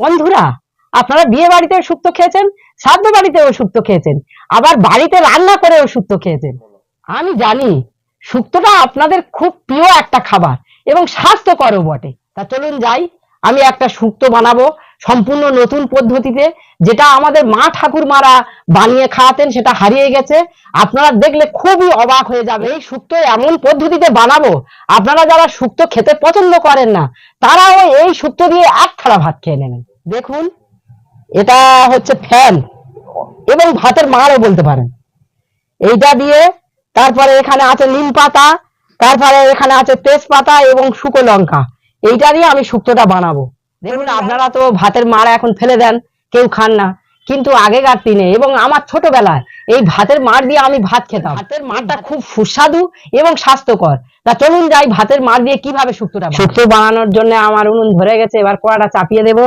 বন্ধুরা, আপনারা বিয়ে বাড়িতে শুক্তো খেয়েছেন শ্রাদ্ধ বাড়িতেও শুক্তো খেয়েছেন, আবার বাড়িতে রান্না করে করেও শুক্তো খেয়েছেন। আমি জানি শুক্তোটা আপনাদের খুব প্রিয় একটা খাবার এবং স্বাস্থ্যকরও বটে। তা চলুন যাই, আমি একটা শুক্তো বানাবো সম্পূর্ণ নতুন পদ্ধতিতে, যেটা আমাদের মা ঠাকুরমারা বানিয়ে খাওয়াতেন, সেটা হারিয়ে গেছে। আপনারা দেখলে খুবই অবাক হয়ে যাবে, এই শুক্তো এমন পদ্ধতিতে বানাবো। আপনারা যারা শুক্তো খেতে পছন্দ করেন না, তারাও এই শুক্তো দিয়ে এক থালা ভাত খেয়ে নেবেন। দেখুন এটা হচ্ছে ফ্যান এবং ভাতের মারও বলতে পারেন। এইটা দিয়ে তারপরে এখানে আছে নিম পাতা তারপরে এখানে আছে তেজপাতা এবং শুকো লঙ্কা। এইটা দিয়ে আমি শুক্তোটা বানাবো। দেখুন আপনারা তো ভাতের মাড় এখন ফেলে দেন কেউ খান না। কিন্তু আগেকার দিনে এবং আমার ছোটবেলায় এই ভাতের মাড় দিয়ে আমি ভাত খেতাম। ভাতের মাড়টা খুব সুস্বাদু এবং স্বাস্থ্যকর। তা চলুন যাই ভাতের মাড় দিয়ে কীভাবে শুক্তটা শুক্তো বানানোর জন্য আমার উনুন ধরে গেছে এবার কড়াটা চাপিয়ে দেবো।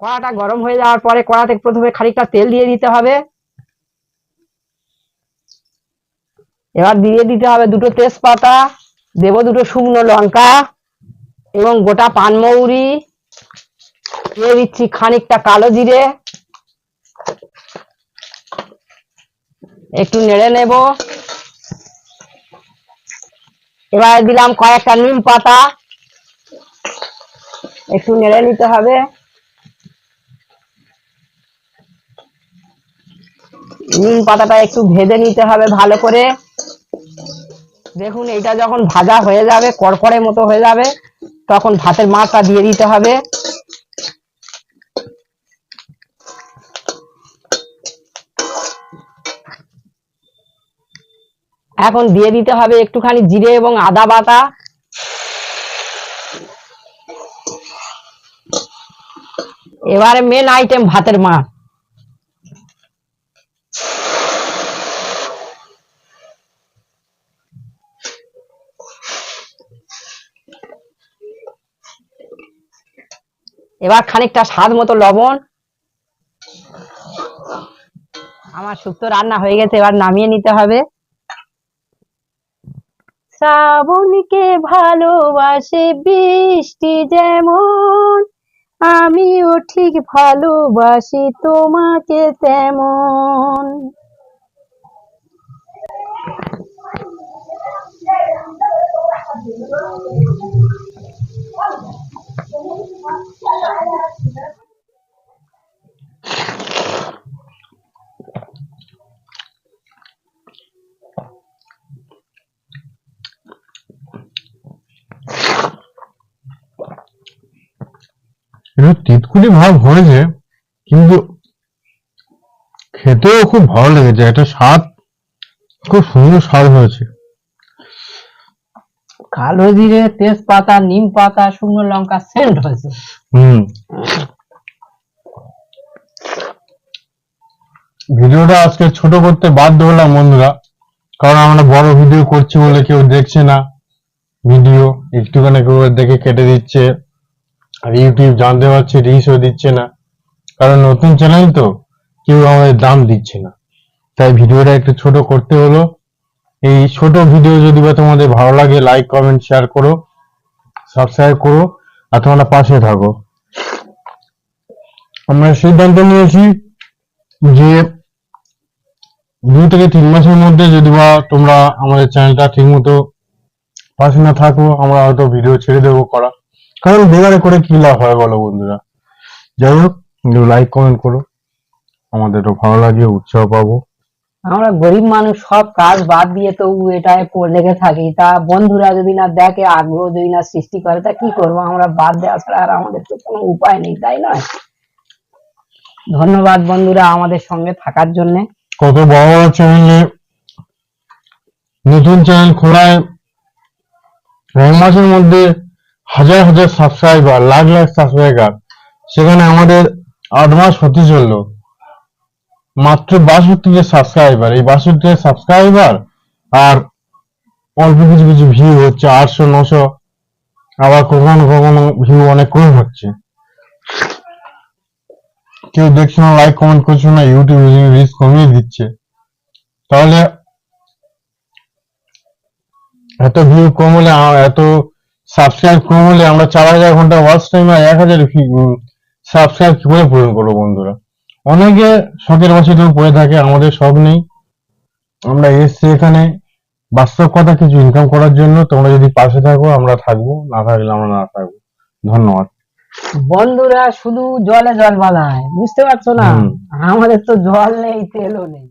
কড়াটা গরম হয়ে যাওয়ার পরে কড়াতে প্রথমে খানিকটা তেল দিয়ে দিতে হবে। এবার দিয়ে দিতে হবে দুটো তেজপাতা, দেব দুটো শুকনো লঙ্কা এবং গোটা পানমৌরি। দিয়ে দিচ্ছি খানিকটা কালো জিরে। একটু নেড়ে নেব। এবার দিলাম কয়েকটা নিম পাতা। একটু নেড়ে নিতে হবে। নিম পাতাটা একটু ভেজে নিতে হবে ভালো করে। দেখুন এটা যখন ভাজা হয়ে যাবে কড়কড়ে মতো হয়ে যাবে, তখন ভাতের মাছটা দিয়ে দিতে হবে। এখন দিয়ে দিতে হবে একটুখানি জিরে এবং আদা বাটা। এবারে মেন আইটেম ভাতের মাছ। এবার খানিকটা স্বাদ মতো লবণ। আমার শুক্তো রান্না হয়ে গেছে, এবার নামিয়ে নিতে হবে। শ্রাবণকে ভালোবাসে বৃষ্টি যেমন, আমিও ঠিক ভালোবাসি তোমাকে তেমন। একটু তিতকুলি ভাব হয়েছে কিন্তু খেতেও খুব ভালো লেগেছে একটা স্বাদ খুব সুন্দর স্বাদ হয়েছে। কালো জিরে তেজপাতা নিম পাতা শুকনো লঙ্কা সেন্ট হয়েছে। হম। ভিডিওটা আজকে ছোট করতে বাধ্য হলাম বন্ধুরা কারণ আমরা বড় ভিডিও করছি বলে কেউ দেখছে না। ভিডিও একটুখানি করে দেখে কেটে দিচ্ছে। আর ইউটিউব জানতে পারছে রিচও দিচ্ছে না। কারণ নতুন চ্যানেল তো কেউ আমাদের দাম দিচ্ছে না। তাই ভিডিওটা একটু ছোট করতে হলো। এই ছোট ভিডিও যদি বা তোমাদের ভালো লাগে লাইক কমেন্ট শেয়ার করো সাবস্ক্রাইব করো, আর তোমরা পাশে থাকো। আমরা সিদ্ধান্ত নিয়েছি যে দুই থেকে তিন মাসের মধ্যে যদি বা তোমরা আমাদের চ্যানেলটা ঠিক মতো পাশে না থাকো, আমরা হয়তো ভিডিও ছেড়ে দেবো করা। কারণ বেগারে করে কি লাভ হয় বলো বন্ধুরা? যাই হোক লাইক কমেন্ট করো। আমাদেরও ভালো লাগে উৎসাহ পাবো। আমরা গরিব মানুষ সব কাজ বাদ দিয়ে তো এটায় পড়ে লেগে থাকি। তা বন্ধুরা যদি না দেখে আগ্রহ যদি না সৃষ্টি করে তা কি করব? আমরা বাদ দেওয়া ছাড়া আর আমাদের তো কোনো উপায় নেই তাই নয়? ধন্যবাদ বন্ধুরা আমাদের সঙ্গে থাকার জন্য। কত বড় বড় চ্যানেলে নতুন চ্যানেল খোলায় এক মাসের মধ্যে হাজার হাজার সাবস্ক্রাইবার লাখ লাখ সাবস্ক্রাইবার সেখানে আমাদের আট মাস হতে চলল। মাত্র বাষট্টি সাবস্ক্রাইবার এই বাষট্টি সাবস্ক্রাইবার আর অল্প কিছু কিছু ভিউ হচ্ছে, আটশো, নশো। আবার কখনো কখনো ভিউ অনেক কম হচ্ছে। কেউ দেখছ না লাইক কমেন্ট করছ না ইউটিউব রিচ কমিয়ে দিচ্ছে। তাহলে এত ভিউ কম হলে, এত সাবস্ক্রাইব কম হলে আমরা চার হাজার ঘণ্টা ওয়াচ টাইম আর এক হাজার সাবস্ক্রাইব কি করে পূরণ করব বন্ধুরা? অনেকে শখের বসে তো পড়ে থাকে আমাদের শখ নেই। আমরা এসছি এখানে বাস্তব কথা কিছু ইনকাম করার জন্য। তোমরা যদি পাশে থাকো আমরা থাকব না থাকলে আমরা না থাকব। ধন্যবাদ। বন্ধুরা শুধু জলে জল বাঁধায় বুঝতে পারছ না। আমাদের তো জল নেই তেলও নেই।